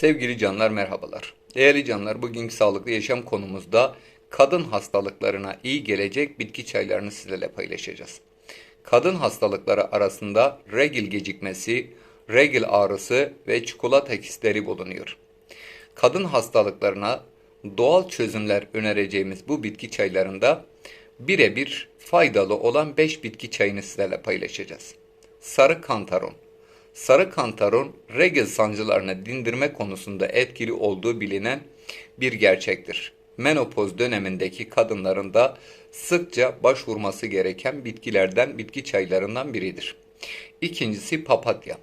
Sevgili canlar merhabalar. Değerli canlar bugünkü sağlıklı yaşam konumuzda kadın hastalıklarına iyi gelecek bitki çaylarını sizlerle paylaşacağız. Kadın hastalıkları arasında regil gecikmesi, regil ağrısı ve çikolata kistleri bulunuyor. Kadın hastalıklarına doğal çözümler önereceğimiz bu bitki çaylarında birebir faydalı olan 5 bitki çayını sizlerle paylaşacağız. Sarı kantaron. Sarı kantaron regl sancılarını dindirme konusunda etkili olduğu bilinen bir gerçektir. Menopoz dönemindeki kadınların da sıkça başvurması gereken bitkilerden, bitki çaylarından biridir. İkincisi papatya.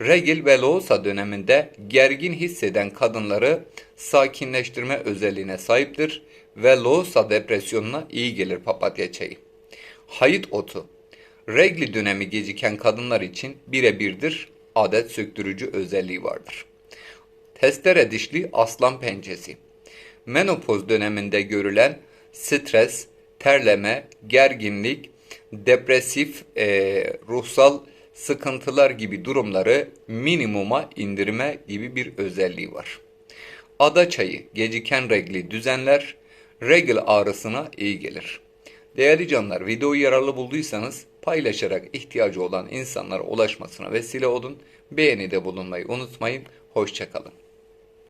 Regil ve loğusa döneminde gergin hisseden kadınları sakinleştirme özelliğine sahiptir ve loğusa depresyonuna iyi gelir papatya çayı. Hayıt otu. Regli dönemi geciken kadınlar için birebirdir adet söktürücü özelliği vardır. Testere dişli aslan pençesi. Menopoz döneminde görülen stres, terleme, gerginlik, depresif e, ruhsal sıkıntılar gibi durumları minimuma indirme gibi bir özelliği var. Ada çayı geciken regli düzenler, regl ağrısına iyi gelir. Değerli canlar videoyu yararlı bulduysanız paylaşarak ihtiyacı olan insanlara ulaşmasına vesile olun. Beğenide bulunmayı unutmayın. Hoşçakalın.